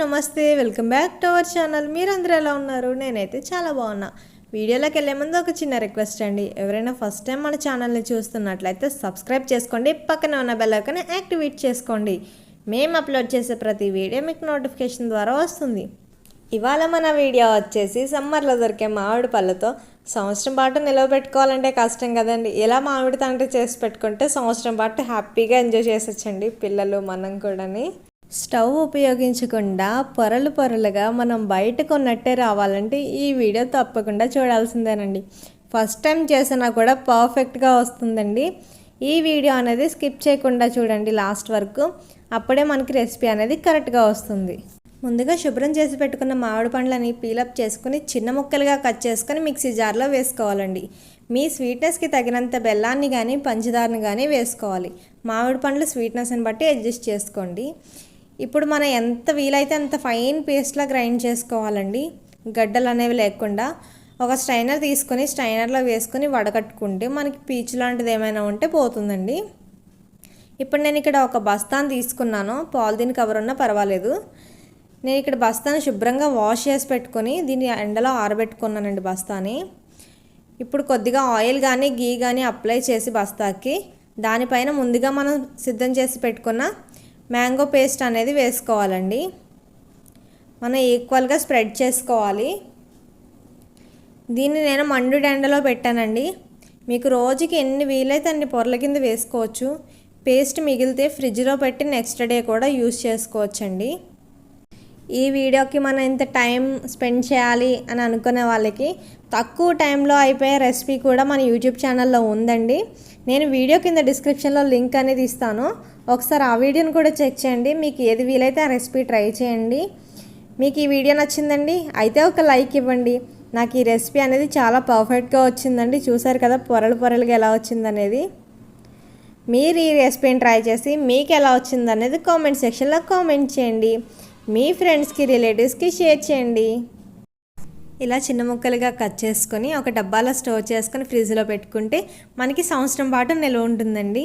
Namaste welcome back to our channel. మీరందరూ ఎలా ఉన్నారు? నేనైతే చాలా బాగున్నా. వీడియోలోకి వెళ్ళే ముందు ఒక చిన్న రిక్వెస్ట్ అండి. ఎవరైనా ఫస్ట్ టైం మన ఛానల్ని చూస్తున్నట్లయితే సబ్స్క్రైబ్ చేసుకోండి పక్కన ఉన్న బెల్ ఐకాన్ యాక్టివేట్ చేసుకోండి. మేము అప్లోడ్ చేసే ప్రతి వీడియో మీకు నోటిఫికేషన్ ద్వారా వస్తుంది. ఇవాళ మన వీడియో వచ్చేసి సమ్మర్లో దొరికే మామిడి పళ్ళతో సంవత్సరం పాటు నిలవబెట్టుకోవాలంటే కష్టం కదండి. ఎలా మామిడి తండ్రి చేసి పెట్టుకుంటే సంవత్సరం పాటు హ్యాపీగా ఎంజాయ్ చేసొచ్చండి పిల్లలు మనం కూడాని. స్టవ్ ఉపయోగించకుండా పొరలు పొరలుగా మనం బయట కొన్నట్టే రావాలంటే ఈ వీడియో తప్పకుండా చూడాల్సిందేనండి. ఫస్ట్ టైం చేసినా కూడా పర్ఫెక్ట్గా వస్తుందండి. ఈ వీడియో అనేది స్కిప్ చేయకుండా చూడండి లాస్ట్ వరకు. అప్పుడే మనకి రెసిపీ అనేది కరెక్ట్గా వస్తుంది. ముందుగా శుభ్రం చేసి పెట్టుకున్న మామిడి పండ్లని పీలప్ చేసుకుని చిన్న ముక్కలుగా కట్ చేసుకుని మిక్సీ జార్లో వేసుకోవాలండి. మీ స్వీట్నెస్కి తగినంత బెల్లాన్ని కానీ పంచదారని కానీ వేసుకోవాలి. మామిడి పండ్లు స్వీట్నెస్ని బట్టి అడ్జస్ట్ చేసుకోండి. ఇప్పుడు మనం ఎంత వీలైతే అంత ఫైన్ పేస్ట్లా గ్రైండ్ చేసుకోవాలండి. గడ్డలు అనేవి లేకుండా ఒక స్ట్రైనర్ తీసుకొని స్ట్రైనర్లో వేసుకొని వడకట్టుకుంటే మనకి పీచు లాంటిది ఏమైనా ఉంటే పోతుందండి. ఇప్పుడు నేను ఇక్కడ ఒక బస్తాను తీసుకున్నాను. పాలిథిన్ కవర్ ఉన్నా పర్వాలేదు. నేను ఇక్కడ బస్తాను శుభ్రంగా వాష్ చేసి పెట్టుకొని దీన్ని ఎండలో ఆరబెట్టుకున్నానండి బస్తాని. ఇప్పుడు కొద్దిగా ఆయిల్ కానీ గీ కానీ అప్లై చేసి బస్తాకి. దానిపైన ముందుగా మనం సిద్ధం చేసి పెట్టుకున్న మ్యాంగో పేస్ట్ అనేది వేసుకోవాలండి. మనం ఈక్వల్గా స్ప్రెడ్ చేసుకోవాలి. దీన్ని నేను మండు ఎండలో పెట్టానండి. మీకు రోజుకి ఎన్ని వీలైతే అన్ని పొరల కింద వేసుకోవచ్చు. పేస్ట్ మిగిలితే ఫ్రిడ్జ్లో పెట్టి నెక్స్ట్ డే కూడా యూస్ చేసుకోవచ్చండి. ఈ వీడియోకి మనం ఇంత టైం స్పెండ్ చేయాలి అని అనుకునే వాళ్ళకి తక్కువ టైంలో అయిపోయే రెసిపీ కూడా మన యూట్యూబ్ ఛానల్లో ఉందండి. నేను వీడియో కింద డిస్క్రిప్షన్లో లింక్ అనేది ఇస్తాను. ఒకసారి ఆ వీడియోని కూడా చెక్ చేయండి. మీకు ఏది వీలైతే ఆ రెసిపీ ట్రై చేయండి. మీకు ఈ వీడియో నచ్చిందండి అయితే ఒక లైక్ ఇవ్వండి. నాకు ఈ రెసిపీ అనేది చాలా పర్ఫెక్ట్గా వచ్చిందండి. చూసారు కదా పొరలు పొరలుగా ఎలా వచ్చిందనేది. మీరు ఈ రెసిపీని ట్రై చేసి మీకు ఎలా వచ్చిందనేది కామెంట్ సెక్షన్లో కామెంట్ చేయండి. మీ ఫ్రెండ్స్కి రిలేటివ్స్కి షేర్ చేయండి. ఇలా చిన్న ముక్కలుగా కట్ చేసుకొని ఒక డబ్బాలో స్టోర్ చేసుకొని ఫ్రిడ్జ్లో పెట్టుకుంటే మనకి సంవత్సరం పాటు నిల్వ ఉంటుందండి.